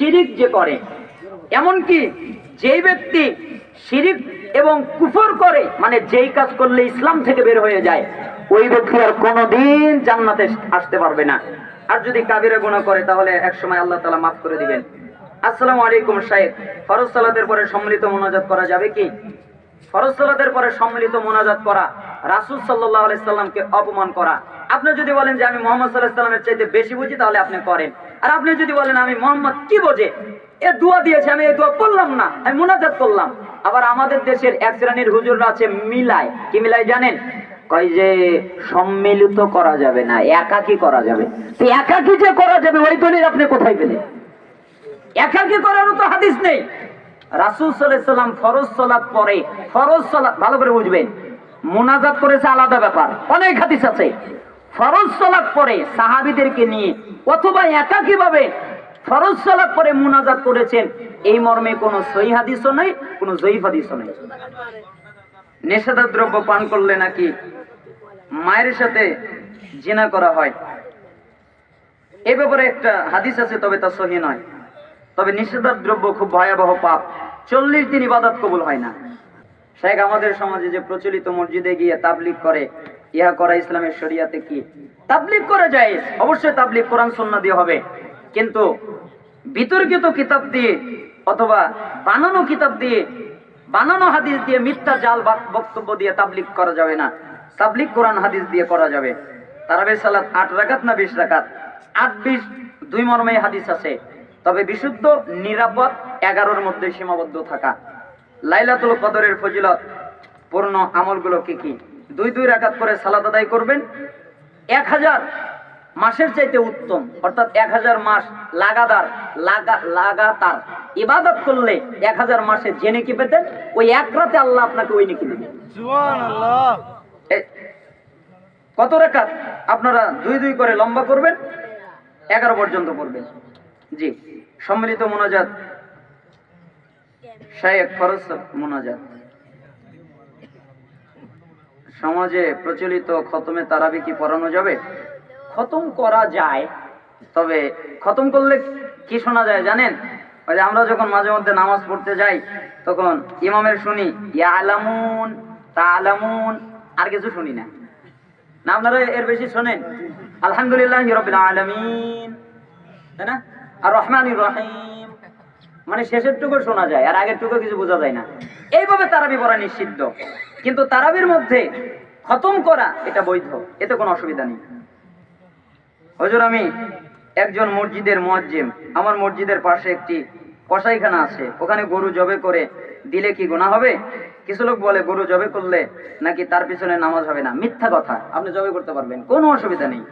শিরিক যে করে, এমনকি যেই ব্যক্তি শিরিক এবং কুফর করে মানে যেই কাজ করলে ইসলাম থেকে বের হয়ে যায়, ওই ব্যক্তি আর কোনোদিন জান্নাতে আসতে পারবে না। আর যদি কাবিরা গুণা করে, তাহলে একসময় আল্লাহ তালা মাফ করে দিবেন। আসসালামু আলাইকুম সাহেব ফরজ সালাতের পরে সম্মিলিত মোনাজাত করা যাবে কি? ফরজ সালাতের পরে সম্মিলিত মোনাজাত করা, রাসূল সাল্লাল্লাহু আলাইসাল্লামকে অপমান করা। আপনি যদি বলেন যে আমি মোহাম্মদ আলাইহি সাল্লামের চাইতে বেশি বুঝি, তাহলে আপনি করেন। আর আপনি যদি বলেন আমি মোহাম্মদ, কি বোঝে? এ দোয়া দিয়েছে, আমি এই দোয়া পড়লাম না, আমি মোনাজাত করলাম। আবার আমাদের দেশের এক শ্রেণির হুজুররা আছে মিলায়। কি মিলায় জানেন? কয় যে সম্মিলিত করা যাবে না, একাকি করা যাবে। তো একাকি যে করা যাবে, ওই দলিল আপনি কোথায় পেলেন? একাকি করারও তো হাদিস নেই। রাসূল সাল্লাম ফরজ সালাত পরে, ফরজ সালাত, ভালো করে বুঝবেন, মুনাজাত করেছে আলাদা ব্যাপার, অনেক হাদিস আছে। ফরজ সালাত পরে সাহাবীদেরকে নিয়ে অথবা একাকী ভাবে ফরজ সালাত পরে মুনাজাত করেছেন, এই মর্মে কোনো সহি হাদিসও নেই, কোনো জয়ীফ নেই। নেশাদার দ্রব্য পান করলে নাকি মায়ের সাথে জিনা করা হয়? এ ব্যাপারে একটা হাদিস আছে, তবে তা সহি নয়। তবে নিষেধার দ্রব্য খুব ভয়াবহ পাপ। চল্লিশ দিন ইবাদত কবুল হয় না। শেখ আমাদের সমাজে যে প্রচলিত মসজিদে গিয়ে তাবলিগ করে ইহা করা ইসলামের শরিয়াতে কি? তাবলিগ করা যায় অবশ্যই তাবলিগ কোরআন সন্না দিয়ে হবে। কিন্তু বিতর্কিত কিতাব দিয়ে অথবা বানানো কিতাব দিয়ে বানানো হাদিস দিয়ে মিথ্যা জাল বক্তব্য দিয়ে তাবলিগ করা যাবে না। তাবলিগ কোরআন, হাদিস দিয়ে করা যাবে। তারাবের সালাত আট রাকাত না বিশ রাকাত? আট, বিশ, দুই মর্মে হাদিস আছে। তবে বিশুদ্ধ, নিরাপদ, এগারোর মধ্যে সীমাবদ্ধ থাকা। লাইলাতুল কদরের ফজিলত, পূর্ণ আমলগুলো কি কি? দুই দুই রাকাত করে সালাত আদায় করবেন। এক হাজার মাসের চাইতে উত্তম অর্থাৎ এক হাজার মাস লাগাতার লাগা লাগাতার। ইবাদত করলে এক হাজার মাসে যে নেকি পেতেন ওই এক রাতে আল্লাহ আপনাকে ওই নেকি দেবেন কত রেখাত আপনারা দুই দুই করে লম্বা করবেন? এগারো পর্যন্ত করবেন। জি সম্মিলিত মোনাজাত। শায়েক ফরজ মোনাজাত। সমাজে প্রচলিত খতমে তারাবি কি পড়ানো যাবে? খতম করা যায়, তবে খতম করলে কি শোনা যায় জানেন? ওই যে আমরা যখন মাঝে মধ্যে নামাজ পড়তে যাই, তখন ইমামের শুনি ইয়া আলামুন তা আর কিছু শুনি না। না, আপনারা এর বেশি শোনেন? আলহামদুলিল্লাহ রবিল আলমিন। তাই না? আর রহমান রহিম। মানে শেষের টুকু শোনা যায়, আর আগের টুকু কিছু বোঝা যায় না। এইভাবে তারাবি পড়া নিষিদ্ধ। কিন্তু তারাবির মধ্যে খতম করা এটা বৈধ, এতে কোনো অসুবিধা নেই। হজর, আমি একজন মসজিদের মোয়াজ্জিম, আমার মসজিদের পাশে একটি কসাইখানা আছে, ওখানে গরু জবে করে দিলে কি গোনা হবে? কিছু লোক বলে, গরু জবে করলে নাকি তার পিছনে নামাজ হবে না। মিথ্যা কথা, আপনি জবে করতে পারবেন, কোনো অসুবিধা নেই।